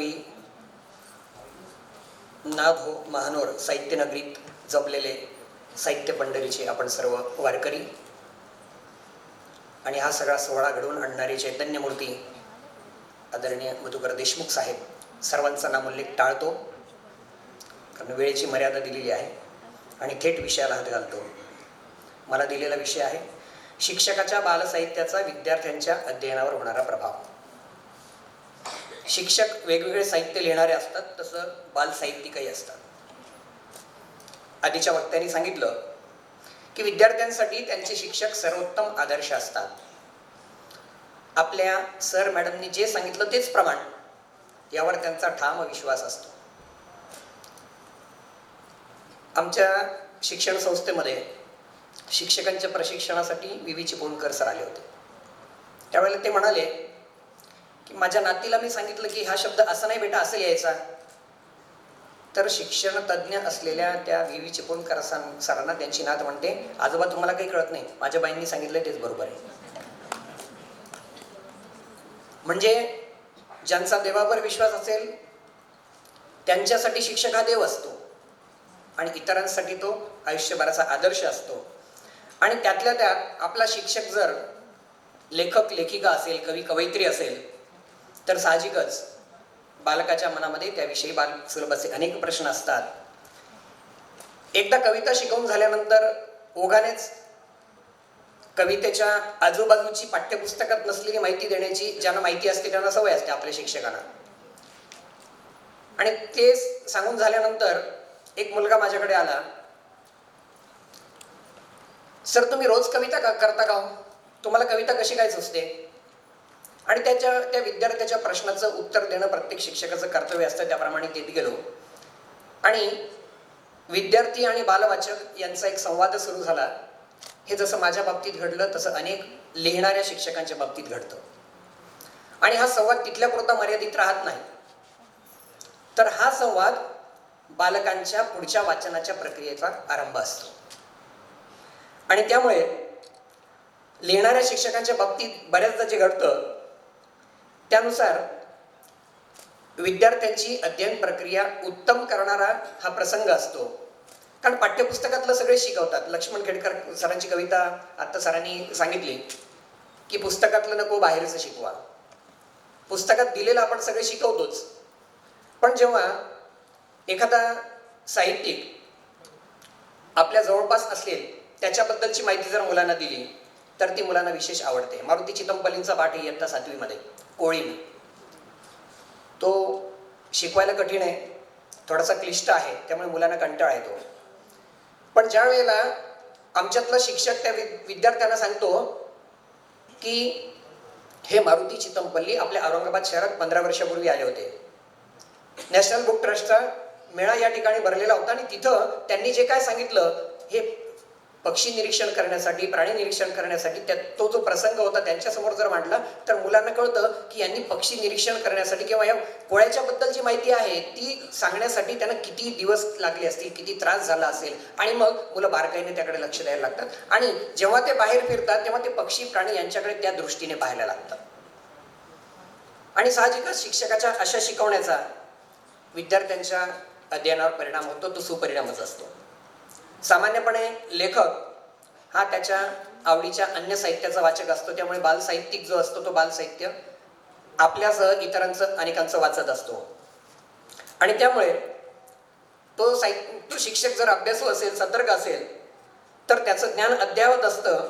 कवी नाग हो महानोर साहित्यनगरीत जपलेले साहित्य पंढरीचे आपण सर्व वारकरी आणि हा सगळा सोहळा घडवून आणणारे चैतन्यमूर्ती आदरणीय मधुकर देशमुख साहेब सर्वांचा नामोल्लेख टाळतो. कारण वेळेची मर्यादा दिलेली आहे आणि थेट विषयाला हात घालतो. मला दिलेला विषय आहे शिक्षकाच्या बालसाहित्याचा विद्यार्थ्यांच्या अध्ययनावर होणारा प्रभाव. शिक्षक वेगवेगळे साहित्य लिहिणारे असतात तसं बालसाहित्यिकही असतात. आधीच्या वक्त्यांनी सांगितलं की विद्यार्थ्यांसाठी त्यांचे शिक्षक सर्वोत्तम आदर्श असतात. आपल्या सर मॅडमनी जे सांगितलं तेच प्रमाण यावर त्यांचा ठाम विश्वास असतो. आमच्या शिक्षण संस्थेमध्ये शिक्षकांच्या प्रशिक्षणासाठी व्ही व्ही चिपळूणकर सर आले होते. त्यावेळेला ते म्हणाले की माझ्या नातीला मी सांगितलं की हा शब्द असा नाही बेटा असं यायचा तर शिक्षण तज्ज्ञ असलेल्या त्या व्ही व्ही चिपळूणकर सरांना त्यांची नात म्हणते आजोबा तुम्हाला काही कळत नाही. माझ्या बाईंनी सांगितलं तेच बरोबर आहे. म्हणजे ज्यांचा देवावर विश्वास असेल त्यांच्यासाठी शिक्षक हा देव असतो. आणि इतरांसाठी तो आयुष्यभराचा आदर्श असतो. आणि त्यातल्या त्यात आपला शिक्षक जर लेखक लेखिका असेल कवी कवयित्री असेल तर साहजिकच बालकाच्या मनामध्ये त्याविषयी बाल सुलभाचे अनेक प्रश्न असतात. एकदा कविता शिकवून झाल्यानंतर ओघानेच कवितेच्या आजूबाजूची पाठ्यपुस्तकात नसलेली माहिती देण्याची ज्यांना माहिती असते त्यांना सवय असते आपल्या शिक्षकांना. आणि ते सांगून झाल्यानंतर एक मुलगा माझ्याकडे आला. सर तुम्ही रोज कविता का करता का हो? तुम्हाला कविता कशी काय सुचते? आणि त्याच्या त्या विद्यार्थ्याच्या प्रश्नाचं उत्तर देणं प्रत्येक शिक्षकाचं कर्तव्य असतं त्याप्रमाणे देत गेलो. आणि विद्यार्थी आणि बालवाचक यांचा एक संवाद सुरू झाला. हे जसं माझ्या बाबतीत घडलं तसं अनेक लिहिणाऱ्या शिक्षकांच्या बाबतीत घडतं. आणि हा संवाद तिथल्यापुरता मर्यादित राहत नाही. तर हा संवाद बालकांच्या पुढच्या वाचनाच्या प्रक्रियेचा आरंभ असतो. आणि त्यामुळे लिहिणाऱ्या शिक्षकांच्या बाबतीत बऱ्याचदा जे घडतं त्यानुसार विद्यार्थ्यांची अध्ययन प्रक्रिया उत्तम करणारा हा प्रसंग असतो. कारण पाठ्यपुस्तकातलं सगळे शिकवतात. लक्ष्मण खेडकर सरांची कविता आत्ता सरांनी सांगितली की पुस्तकातलं नको बाहेरचं शिकवा. पुस्तकात दिलेलं आपण सगळे शिकवतोच. पण जेव्हा एखादा साहित्यिक आपल्या जवळपास असेल त्याच्याबद्दलची माहिती जर मुलांना दिली तर ती मुलांना विशेष आवडते. मारुती चितंपलींचा पाठ आहे इयत्ता सातवीमध्ये कोळीम तो शिकवायला कठीण आहे. थोडासा क्लिष्ट आहे त्यामुळे मुलांना कंटाळा येतो. पण ज्या वेळेला आमच्यातला शिक्षक त्या वि- विद्यार्थ्यांना सांगतो की हे मारुती चितंपल्ली आपल्या औरंगाबाद शहरात पंधरा वर्षापूर्वी आले होते. नॅशनल बुक ट्रस्टचा मेळा या ठिकाणी भरलेला होता आणि तिथं त्यांनी जे काय सांगितलं हे पक्षी निरीक्षण करण्यासाठी प्राणी निरीक्षण करण्यासाठी त्या तो जो प्रसंग होता त्यांच्यासमोर जर मांडला तर मुलांना कळतं की यांनी पक्षी निरीक्षण करण्यासाठी किंवा या कोळ्याच्या बद्दल जी माहिती आहे ती सांगण्यासाठी त्यांना किती दिवस लागले असतील किती त्रास झाला असेल आणि मग मुलं बारकाईने त्याकडे लक्ष द्यायला लागतात. आणि जेव्हा ते बाहेर फिरतात तेव्हा ते पक्षी प्राणी यांच्याकडे त्या दृष्टीने पाहायला लागतात. आणि साहजिकच शिक्षकाच्या अशा शिकवण्याचा विद्यार्थ्यांच्या अध्ययनावर परिणाम होतो तो सुपरिणामच असतो. सामान्यपणे लेखक हा त्याच्या आवडीच्या अन्य साहित्याचा वाचक असतो. त्यामुळे बालसाहित्यिक जो असतो तो बालसाहित्य आपल्यासह इतरांचं अनेकांचं वाचत असतो. आणि त्यामुळे तो साहित्य तो शिक्षक जर अभ्यासू असेल सतर्क असेल तर त्याचं ज्ञान अद्ययावत असतं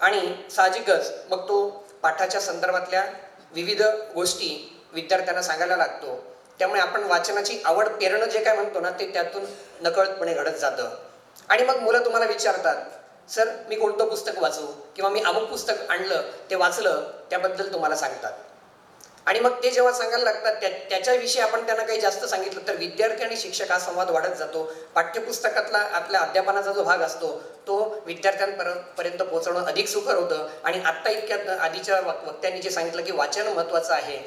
आणि साहजिकच मग तो पाठाच्या संदर्भातल्या विविध गोष्टी विद्यार्थ्यांना सांगायला लागतो. त्यामुळे आपण वाचनाची आवड पेरणं जे काय म्हणतो ना ते त्यातून नकळतपणे घडत जातं. आणि मग मुलं तुम्हाला विचारतात सर मी कोणतं पुस्तक वाचू? किंवा मी अमुक पुस्तक आणलं ते वाचलं त्याबद्दल तुम्हाला सांगतात. आणि मग ते जेव्हा सांगायला लागतात त्या त्याच्याविषयी आपण त्यांना काही जास्त सांगितलं तर विद्यार्थी आणि शिक्षक हा संवाद वाढत जातो. पाठ्यपुस्तकातला आपल्या अध्यापनाचा जो भाग असतो तो विद्यार्थ्यांपर्यंत पोहोचवणं अधिक सुकर होतं. आणि आत्ता इतक्यात आधीच्या वक्त्यांनी जे सांगितलं की वाचन महत्त्वाचं आहे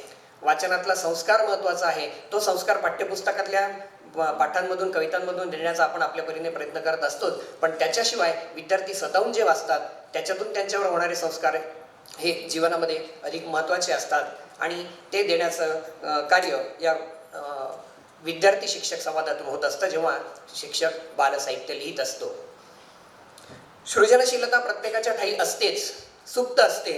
वाचनातला संस्कार महत्त्वाचा आहे तो संस्कार पाठ्यपुस्तकातल्या पाठांमधून कवितांमधून देण्याचा आपण आपल्या परीने प्रयत्न करत असतोच. पण त्याच्याशिवाय विद्यार्थी स्वतःहून जे वाचतात त्याच्यातून त्यांच्यावर होणारे संस्कार हे जीवनामध्ये अधिक महत्त्वाचे असतात. आणि ते देण्याचं कार्य या विद्यार्थी शिक्षक संवादातून होत असतं जेव्हा शिक्षक बालसाहित्य लिहित असतो. सृजनशीलता प्रत्येकाच्या ठाई असतेच सुप्त असते.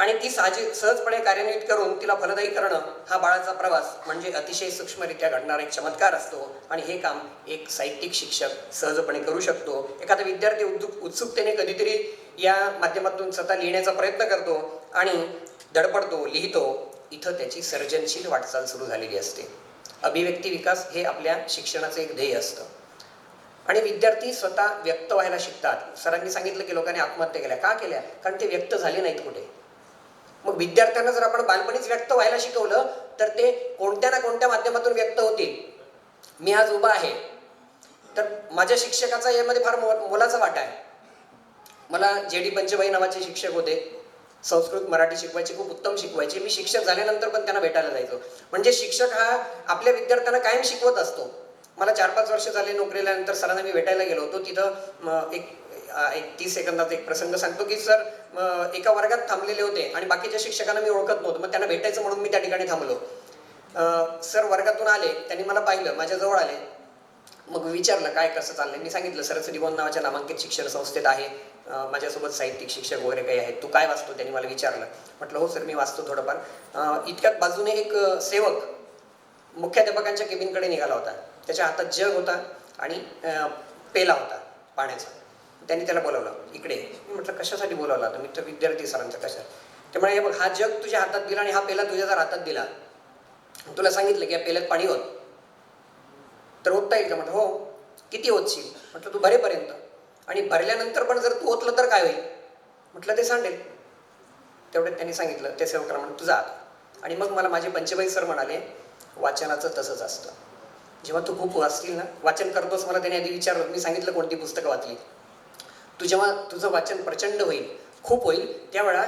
आणि ती साजी सहजपणे कार्यान्वित करून तिला फलदायी करणं हा बाळाचा प्रवास म्हणजे अतिशय सूक्ष्मरित्या घडणारा एक चमत्कार असतो. आणि हे काम एक साहित्यिक शिक्षक सहजपणे करू शकतो. एखादा विद्यार्थी उत्सुक उत्सुकतेने कधीतरी या माध्यमातून स्वतः लिहिण्याचा प्रयत्न करतो आणि धडपडतो लिहितो. इथं त्याची सर्जनशील वाटचाल सुरू झालेली असते. अभिव्यक्ती विकास हे आपल्या शिक्षणाचं एक ध्येय असतं. आणि विद्यार्थी स्वतः व्यक्त व्हायला शिकतात. सरांनी सांगितलं की लोकांनी आत्महत्या केल्या. का केल्या? कारण ते व्यक्त झाले नाहीत कुठे? मग विद्यार्थ्यांना जर आपण बालपणीच व्यक्त व्हायला शिकवलं तर ते कोणत्या ना कोणत्या माध्यमातून व्यक्त होतील? मी आज उभा आहे. तर माझ्या शिक्षकाचा यामध्ये फार मो- मोलाचा वाटा आहे. मला जे डी पंचबाई नावाचे शिक्षक होते. संस्कृत मराठी शिकवायचे खूप उत्तम शिकवायचे. मी शिक्षक झाल्यानंतर पण त्यांना भेटायला जायचो. म्हणजे शिक्षक हा आपल्या विद्यार्थ्यांना कायम शिकवत असतो. मला चार पाच वर्ष झाले नोकरीला नंतर सरांना मी भेटायला गेलो होतो. तिथं एक एक तीस सेकंदात एक प्रसंग सांगतो की सर एका वर्गात थांबलेले होते आणि बाकीच्या शिक्षकांना मी ओळखत नव्हतो. मग त्यांना भेटायचं म्हणून मी त्या ठिकाणी थांबलो. सर वर्गातून आले. त्यांनी मला पाहिलं माझ्याजवळ आले. मग विचारलं काय कसं चाललंय? मी सांगितलं सरस्वती भवन नावाच्या नामांकित शिक्षण संस्थेत आहे. माझ्यासोबत साहित्यिक शिक्षक वगैरे काही आहेत. तू काय वाचतो? त्यांनी मला विचारलं. म्हटलं हो सर मी वाचतो थोडंफार. इतक्यात बाजूने एक सेवक मुख्याध्यापकांच्या केबिनकडे निघाला होता. त्याच्या हातात जग होता आणि पेला होता पाण्याचा. त्यांनी त्याला बोलावलं इकडे मी म्हटलं कशासाठी बोलावला? तुम्ही तर विद्यार्थी सरांचा कशा त्यामुळे हे बघ हा जग तुझ्या हातात दिला आणि हा पेला तुझ्या जर हातात दिला. तुला सांगितलं की या पेल्यात पाणी होत. तर ओतता येईल का? म्हटलं हो. किती ओतशील? म्हटलं तू भरेपर्यंत. आणि भरल्यानंतर पण जर तू ओतलं तर काय होईल? म्हटलं ते सांडेल. तेवढ्यात त्यांनी सांगितलं ते सेवकाला म्हणून तुझा आणि मग मला माझे पंचबाई सर म्हणाले वाचनाचं तसंच असतं. जेव्हा तू खूप वाचतील ना वाचन करतोस मला त्याने आधी विचारलं मी सांगितलं कोणती पुस्तकं वाचली. तू जेव्हा तुझं वाचन प्रचंड होईल खूप होईल त्यावेळा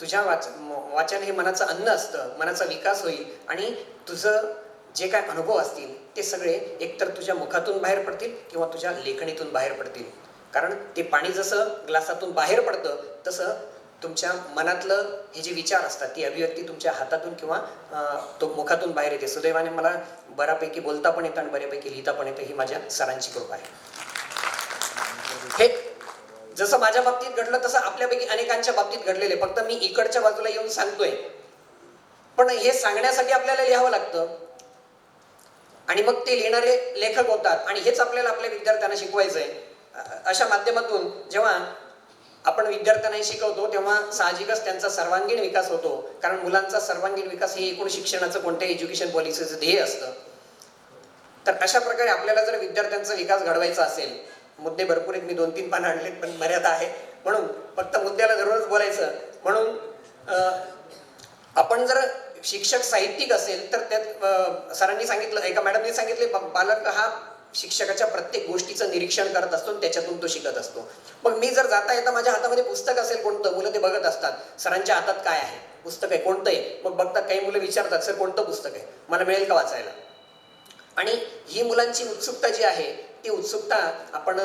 तुझ्या वाच म- वाचन हे मनाचं अन्न असतं मनाचा विकास होईल आणि तुझं जे काय अनुभव असतील ते सगळे एकतर तुझ्या मुखातून बाहेर पडतील किंवा तुझ्या लेखणीतून बाहेर पडतील. कारण ते पाणी जसं ग्लासातून बाहेर पडतं तसं तुमच्या मनातलं हे जे विचार असतात ती अभिव्यक्ती तुमच्या हातातून किंवा तो मुखातून बाहेर येते. सुदैवाने मला बऱ्यापैकी बोलता पण येतं आणि बऱ्यापैकी लिहिता पण येतं ही माझ्या सरांची कृपा आहे. हे जसं माझ्या बाबतीत घडलं तसं आपल्यापैकी अनेकांच्या बाबतीत घडलेले फक्त मी इकडच्या बाजूला येऊन सांगतोय. पण हे सांगण्यासाठी आपल्याला लिहावं लागतं. आणि मग ते लिहिणारे लेखक होतात. आणि हेच आपल्याला आपल्या विद्यार्थ्यांना शिकवायचं आहे अशा माध्यमातून जेव्हा आपण विद्यार्थ्यांनाही शिकवतो तेव्हा साहजिकच त्यांचा सर्वांगीण विकास होतो. कारण मुलांचा सर्वांगीण विकास हे एकूण शिक्षणाचं कोणत्या एज्युकेशन पॉलिसीचं ध्येय असतं. तर अशा प्रकारे आपल्याला जर विद्यार्थ्यांचा विकास घडवायचा असेल मुद्दे भरपूर आहेत मी दोन तीन पानं आणलेत पण मर्यादा आहे. म्हणून फक्त मुद्द्याला धरूनच बोलायचं. म्हणून आपण जर शिक्षक साहित्यिक असेल तर त्यात सरांनी सांगितलं एका मॅडमने सांगितले बालक हा शिक्षकाच्या प्रत्येक गोष्टीचं निरीक्षण करत असतो आणि त्याच्यातून तो शिकत असतो. मग मी जर जाता येता माझ्या हातामध्ये पुस्तक असेल कोणतं मुलं ते बघत असतात. सरांच्या हातात काय आहे? पुस्तक आहे कोणतं आहे? मग बघतात काही मुलं विचारतात सर कोणतं पुस्तक आहे? मला मिळेल का वाचायला? आणि ही मुलांची उत्सुकता जी आहे ती उत्सुकता आपण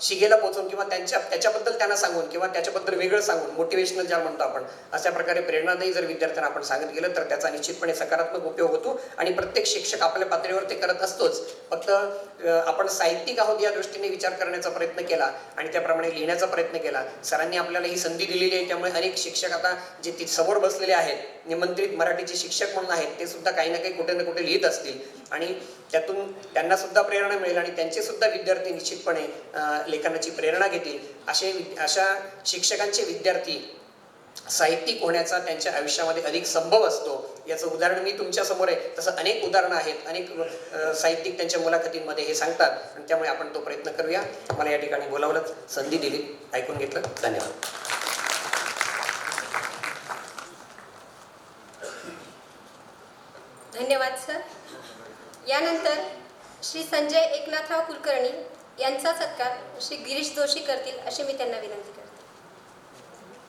शिगेला पोहोचून किंवा त्यांच्या त्याच्याबद्दल त्यांना सांगून किंवा त्याच्याबद्दल वेगळं सांगून मोटिवेशनल ज्या म्हणतो आपण अशा प्रकारे प्रेरणादायी जर विद्यार्थ्यांना आपण सांगत गेलं तर त्याचा निश्चितपणे सकारात्मक उपयोग होतो. आणि प्रत्येक शिक्षक आपल्या पातळीवर ते करत असतोच. फक्त आपण साहित्यिक आहोत या दृष्टीने विचार करण्याचा प्रयत्न केला आणि त्याप्रमाणे लिहिण्याचा प्रयत्न केला. सरांनी आपल्याला ही संधी दिलेली आहे त्यामुळे अनेक शिक्षक आता जे ती समोर बसलेले आहेत निमंत्रित मराठीचे शिक्षक म्हणून आहेत ते सुद्धा काही ना काही कुठे ना कुठे लिहित असतील. आणि त्यातून त्यांना सुद्धा प्रेरणा मिळेल आणि त्यांचे सुद्धा विद्यार्थी निश्चितपणे लेखनाची प्रेरणा घेतील. असे वि- अशा शिक्षकांचे विद्यार्थी साहित्यिक होण्याचा त्यांच्या आयुष्यामध्ये अधिक संभव असतो. याचं उदाहरण मी तुमच्यासमोर आहे. तसं अनेक उदाहरणं आहेत. अनेक साहित्यिक त्यांच्या मुलाखतींमध्ये हे सांगतात. आणि त्यामुळे आपण तो प्रयत्न करूया. मला या ठिकाणी बोलावलं संधी दिली. ऐकून घेतलं. धन्यवाद. धन्यवाद सर. यानंतर श्री संजय एकनाथराव कुलकर्णी यांचा सत्कार श्री गिरीश जोशी करतील अशी मी त्यांना विनंती करते.